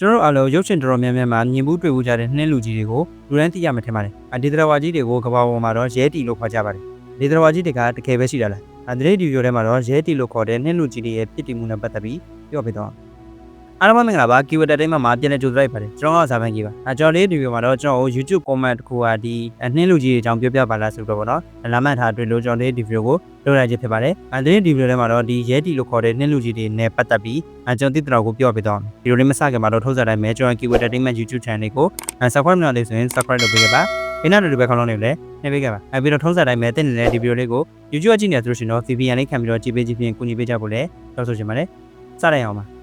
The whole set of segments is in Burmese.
ကျွန်တော်တို့အားလုံးရုပ်ရှင်တော်တော်များများမှာမြင်မှုတွေ့မှုကြတဲ့နှင်းလူကြီးတွေကိုလူတိုင်းသိရမှာထင်ပါတယ်။အဒီတရဝါကြီးတွေကိုကဘာပေါ်မှာတော့ရဲတီလို့ခေါ်ကြပါတယ်။ဒီတရဝါကြီးတွေကတကယ်ပဲရှိတာလား။အဒီဒီဗီဒီယိုထဲမှာတော့ရဲတီလို့ခေါ်တဲ့နှင်းလူကြီးတွေရဲ့ဖြစ်တည်မှုနဲ့ပတ်သက်ပြီးပြောပြတော့ အားလုံးမင်္ဂလာပါ keyword တိုင်းမှာပြန်လည်ကြိုဆိုလိုက်ပါတယ်ကျွန်တော်ကဇာပန်ကြီးပါအဲကျွန်တော်လေးဒီဗီဒီယိုမှာတော့ကျွန်တော် YouTube comment တစ်ခုကဒီနှင်းလူကြီးတွေအကြောင်းပြောပြပါလားဆိုတော့ပေါ့နော်လာမှတ်ထားတွေ့လို့ကျွန်တော်လေးဒီဗီဒီယိုကိုလုပ်လိုက်ခြင်းဖြစ်ပါတယ်အဲဒီဒီဗီဒီယိုထဲမှာတော့ဒီရဲတီလို့ခေါ်တဲ့နှင်းလူကြီးတွေနဲ့ပတ်သက်ပြီးအဲကျွန်တော်တိတော်ကိုပြောပြတော့ဗီဒီယိုလေးမစခင်မှာတော့ထုတ်စားတိုင်းမဲကျွန်တော် keyword entertainment YouTube channel ကို subscribe မလုပ်သေးဆိုရင် subscribe လုပ်ပေးကြပါဘေးနားတူပဲခေါင်းလုံးလေးလည်းနှိပ်ပေးကြပါအဲပြီးတော့ထုံးစားတိုင်းမဲတက်နေတဲ့ဒီဗီဒီယိုလေးကို YouTube ကြည့်နေဆိုလို့ရှိရင်တော့ VPN လေးခံပြီးတော့ကြည့်ပေးကြည့်ဖြင့်ကူညီပေးကြဖို့လည်းပြောဆိုချင်ပါတယ်စရအောင်ပါ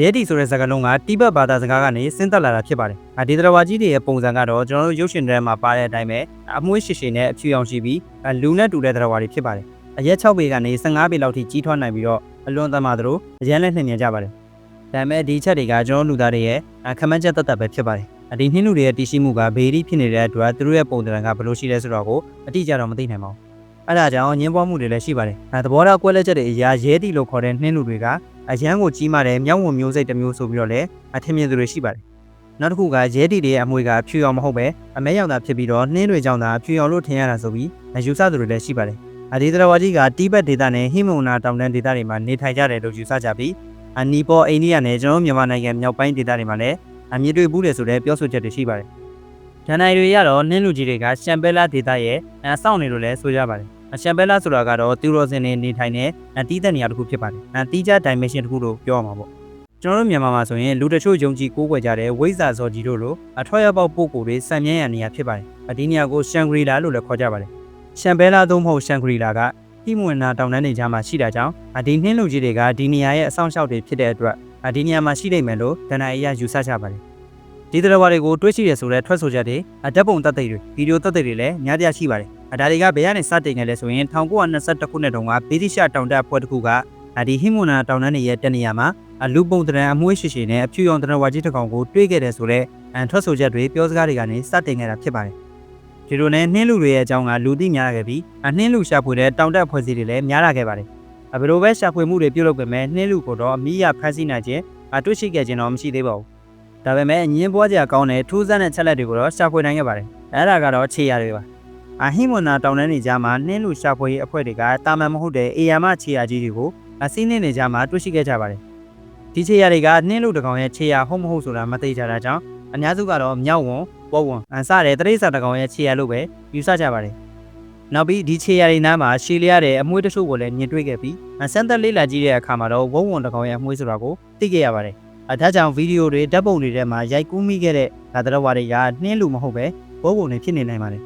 ရဲတီဆိုတဲ့စကားလုံးကတိဘက်ဘာသာစကားကနေဆင်းသက်လာတာဖြစ်ပါတယ်။အဒီတရဝါကြီးတွေရဲ့ပုံစံကတော့ကျွန်တော်တို့ရုပ်ရှင်တွေမှာပါတဲ့အတိုင်းပဲအမွှေးရှိရှိနဲ့အဖြူရောင်ရှိပြီးလူနဲ့တူတဲ့တရဝါတွေဖြစ်ပါတယ်။အရက်6ပေကနေ15ပေလောက်ထိကြီးထွားနိုင်ပြီးတော့အလွန်သမားသလိုအရန်လည်းနှင်မြင်ကြပါတယ်။ဒါပေမဲ့ဒီချက်တွေကကျွန်တော်လူသားတွေရဲ့ခမန်းချက်တတ်တတ်ပဲဖြစ်ပါတယ်။အဒီနှင်းလူတွေရဲ့တည်ရှိမှုကဘေးရီဖြစ်နေတဲ့အတွက်သူတို့ရဲ့ပုံသဏ္ဍာန်ကဘယ်လိုရှိလဲဆိုတော့ကိုအတိအကျတော့မသိနိုင်ပါဘူး။အဲဒါကြောင့်ညင်းပွားမှုတွေလည်းရှိပါတယ်။အဲသဘောထားကွဲလက်ချက်တွေအရာရဲတီလို့ခေါ်တဲ့နှင်းလူတွေက အရန်ကိုကြီးမားတဲ့မြောက်ဝံမျိုးစိတ်တစ်မျိုးဆိုပြီးတော့လည်းအထင်မြင်သူတွေရှိပါတယ်။နောက်တစ်ခုကရဲတီတွေရဲ့အမွေကဖြူရောင်မဟုတ်ပဲအမဲရောင်သာဖြစ်ပြီးတော့နှင်းတွေကြောင့်သာဖြူရောင်လို့ထင်ရတာဆိုပြီးယူဆသူတွေလည်းရှိပါတယ်။အဒီတရဝါကြီးကတိဘက်ဒေသနဲ့ဟိမုန်နာတောင်တန်းဒေသတွေမှာနေထိုင်ကြတယ်လို့ယူဆကြပြီးအနီပေါ်အိန္ဒိယနဲ့ကျွန်တော်မြန်မာနိုင်ငံမြောက်ပိုင်းဒေသတွေမှာလည်းအမြင့်တွေ့ဘူးတယ်ဆိုတဲ့ပြောဆိုချက်တွေရှိပါတယ်။ဂျန်နိုင်တွေရတော့နှင်းလူကြီးတွေကရှမ်ဘဲလာဒေသရဲ့အဆောက်နေလို့လည်းဆိုကြပါတယ်။အ ရှမ်ဘဲလာဆိုတာကတော့သူရောစင်နေနေထိုင်တဲ့အတီးတဲ့နေရာတစ်ခုဖြစ်ပါတယ်။အတီးကျ dimension တစ်ခုလို့ပြောရမှာပေါ့။ကျွန်တော်တို့မြန်မာမှာဆိုရင်လူတချို့ယုံကြည်ကိုးကွယ်ကြတဲ့ဝိဇ္ဇာဇော်ကြီးတို့လိုအထွတ်ရပေါက်ပို့ကိုတွေစံမြန်းရနေရဖြစ်ပါတယ်။ဒီနေရာကိုရှန်ဂရီလာလို့လည်းခေါ်ကြပါတယ်။ရှမ်ဘဲလာသို့မဟုတ်ရှန်ဂရီလာကတိမွေနာတောင်တန်းတွေကြားမှာရှိတာကြောင့်ဒီနှင်းလူကြီးတွေကဒီနေရာရဲ့အဆောင်အရှောက်တွေဖြစ်တဲ့အတွက်ဒီနေရာမှာရှိနေမယ်လို့ဒဏ္ဍာရီရယူဆကြပါတယ်။ ဒီတရဝါတွေကိုတွေးရှိရဆိုတဲ့ထွက်ဆိုချက်တွေဓာတ်ပုံတက်သိတွေဗီဒီယိုတက်သိတွေလည်းများပြားရှိပါတယ်။ဒါတွေကဘယ်ကနေစတင်ခဲ့လဲဆိုရင်1922ခုနှစ်တုန်းကဗီတိရှတောင်တက်အဖွဲ့တစ်ခုကဒီဟိမွန်နာတောင်တန်းတွေရဲ့တနေရာမှာလူပုံတရံအမွှေးရှိရှိနဲ့အဖြူရောင်တရဝါကြီးတစ်ကောင်ကိုတွေးခဲ့တယ်ဆိုတော့ထွက်ဆိုချက်တွေပြောစကားတွေကနေစတင်ခဲ့တာဖြစ်ပါတယ်။ဒီလိုနဲ့နှင်းလူတွေရဲ့အကြောင်းကလူသိများလာခဲ့ပြီးနှင်းလူရှာဖွေတဲ့တောင်တက်ဖွဲ့စည်းတွေလည်းများလာခဲ့ပါတယ်။ဘယ်လိုပဲရှာဖွေမှုတွေပြုလုပ်ပေမဲ့နှင်းလူကိုတော့အမိရဖမ်းဆီးနိုင်ခြင်းတွေ့ရှိခဲ့ခြင်းတော့မရှိသေးပါဘူး။ ဒါပေမဲ့ညင်းပွားကြကောင်းတဲ့ထူးဆန်းတဲ့ချက်လက်တွေကိုတော့ရှာဖွေနိုင်ခဲ့ပါတယ်။အဲဒါကတော့ခြေရာတွေပါ။အဟိမွန်နာတောင်တန်းနေကြမှာနှင်းလူရှာဖွေရေးအဖွဲ့တွေကတာမန်မဟုတ်တဲ့အေယာမခြေရာကြီးတွေကိုအစင်းနေနေကြမှာတွေ့ရှိခဲ့ကြပါတယ်။ဒီခြေရာတွေကနှင်းလူတကောင်ရဲ့ခြေရာဟုတ်မဟုတ်ဆိုတာမသိကြတာကြောင့်အများစုကတော့မြောက်ဝန်ပေါ်ဝန်အန်စတဲ့တရိษံတကောင်ရဲ့ခြေရာလို့ပဲယူဆကြပါတယ်။နောက်ပြီးဒီခြေရာတွေနားမှာရှည်လျရတဲ့အမွှေးတချို့ကိုလည်းမြင်တွေ့ခဲ့ပြီးဆန်းသက်လေးလာကြည့်တဲ့အခါမှာတော့ဝုံဝုံတကောင်ရဲ့အမွှေးဆိုတာကိုသိခဲ့ရပါတယ်။ အဲဒါကြောင့်ဗီဒီယိုတွေဓာတ်ပုံတွေထဲမှာရိုက်ကူးမိခဲ့တဲ့ဒါတရဝါတွေကနှင်းလူမဟုတ်ပဲဝုံဝုံတွေဖြစ်နေနိုင်ပါတယ်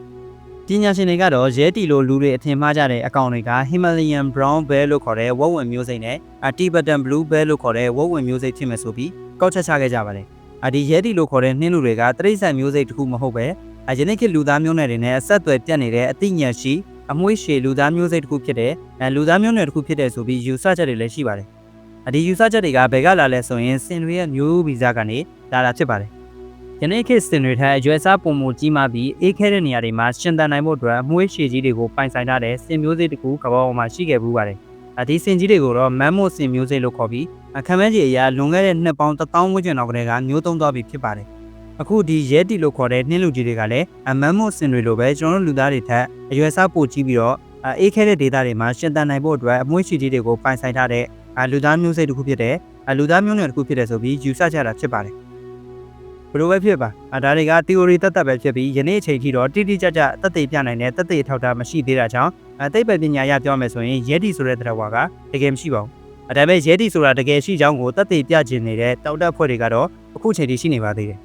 ပညာရှင်တွေကတော့ရဲတီလိုလူတွေအထင်မှားကြတဲ့အကောင်တွေက Himalayan Brown Bear လို့ခေါ်တဲ့ဝက်ဝင်မျိုးစိတ်နဲ့ Tibetan Blue Bear လို့ခေါ်တဲ့ဝက်ဝင်မျိုးစိတ်ဖြစ်မယ်ဆိုပြီးကောက်ချက်ချခဲ့ကြပါတယ်။အဒီရဲတီလို့ခေါ်တဲ့နှင်းလူတွေကတရိษံမျိုးစိတ်တစ်ခုမဟုတ်ပဲအယနေ့ခေတ်လူသားမျိုးနွယ်တွေနဲ့အဆက်အသွယ်ပြတ်နေတဲ့အသိဉာဏ်ရှိအမွှေးရှည်လူသားမျိုးစိတ်တစ်ခုဖြစ်တဲ့လူသားမျိုးနွယ်တစ်ခုဖြစ်တဲ့ဆိုပြီးယူဆချက်တွေလည်းရှိပါတယ်။အ ဒီယူဆချက်တွေကဘယ်ကလာလဲဆိုရင်စင်တွေရဲ့မျိုးဗီဇကနေလာတာဖြစ်ပါတယ်။ယနေ့ခေတ်စင်တွေထက်အရွယ်စားပုံမူကြီးမားပြီးအေးခဲတဲ့နေရာတွေမှာရှင်သန်နိုင်ဖို့အတွက်အမွှေးရှည်ကြီးတွေကိုပိုင်ဆိုင်ထားတဲ့စင်မျိုးစိတ်တစ်ခုကမ္ဘာပေါ်မှာရှိခဲ့ဘူးပါတယ်။အဒီစင်ကြီးတွေကိုတော့မမ်မို့စင်မျိုးစိတ်လို့ခေါ်ပြီးအခမ်းမဲကြီးအရာလွန်ခဲ့တဲ့နှစ်ပေါင်း1000ဝန်းကျင်လောက်ကတည်းကမျိုးသုံးသွားပြီဖြစ်ပါတယ်။အခုဒီရဲတီလို့ခေါ်တဲ့နှင်းလူကြီးတွေကလည်းအမမ်မို့စင်တွေလိုပဲကျွန်တော်တို့လူသားတွေထက်အရွယ်စားပိုကြီးပြီးတော့အေးခဲတဲ့ဒေသတွေမှာရှင်သန်နိုင်ဖို့အတွက်အမွှေးရှည်ကြီးတွေကိုပိုင်ဆိုင်ထားတဲ့ လူသားမျိုးစိတ်တစ်ခုဖြစ်တဲ့လူသားမျိုးနွယ်တစ်ခုဖြစ်တဲ့ဆိုပြီးယူဆကြတာဖြစ်ပါတယ်ဘယ်လိုပဲဖြစ်ပါအဲဒါတွေက theory တတ်တတ်ပဲဖြစ်ပြီးယနေ့အချိန်ထိတော့တိတိကျကျသက်သေပြနိုင်တဲ့သက်သေထောက်ထားမရှိသေးတာကြောင့်အသိပ္ပံပညာရပြောမယ်ဆိုရင်ရဲတီဆိုတဲ့တရားဝါကတကယ်မရှိပါဘူးအဲဒါပေမဲ့ရဲတီဆိုတာတကယ်ရှိကြောင်းကိုသက်သေပြခြင်းနေတဲ့တောက်တက်ဖွဲ့တွေကတော့အခုချိန်ထိရှိနေပါသေးတယ်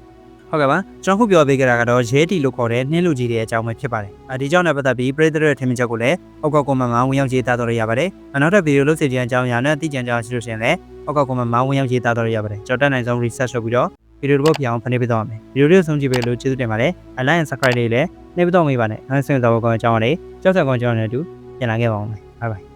ဟုတ်ကဲ့ပါကျွန်တော်ခုပြောပေးကြတာကတော့ရဲတီလို့ခေါ်တဲ့နှင်းလူကြီးတွေအကြောင်းပဲဖြစ်ပါတယ်အဲဒီကြောင့်လည်းပတ်သက်ပြီးပရိသတ်ရဲ့ထင်မြင်ချက်ကိုလည်းအောက်ကကွန်မန့်မှာဝင်ရောက်ရေးသားတော်ရရပါတယ်နောက်တဲ့ဗီဒီယိုလုပ်စီခြင်းအကြောင်းအရာနဲ့သိကြံကြအောင်ရှိလို့ရှိရင်လည်းအောက်ကကွန်မန့်မှာဝင်ရောက်ရေးသားတော်ရရပါတယ်ကျွန်တော်တက်နိုင်ဆုံး research လုပ်ပြီးတော့ဗီဒီယိုတစ်ပုဒ်ပြအောင်ဖန်တီးပေးတော့မယ်ဗီဒီယိုလေးကိုဆုံးကြည့်ပေးလို့ကျေးဇူးတင်ပါတယ်အလိုက် and subscribe လေးလည်းနှိပ်ပေးတော့မိပါနဲ့နောက်ဆက်တော့ကောင်းအကြောင်းလေးကြောက်ဆက်ကောင်းအကြောင်းတွေအတူပြန်လာခဲ့ပါအောင်မယ်ဘိုင်ဘိုင်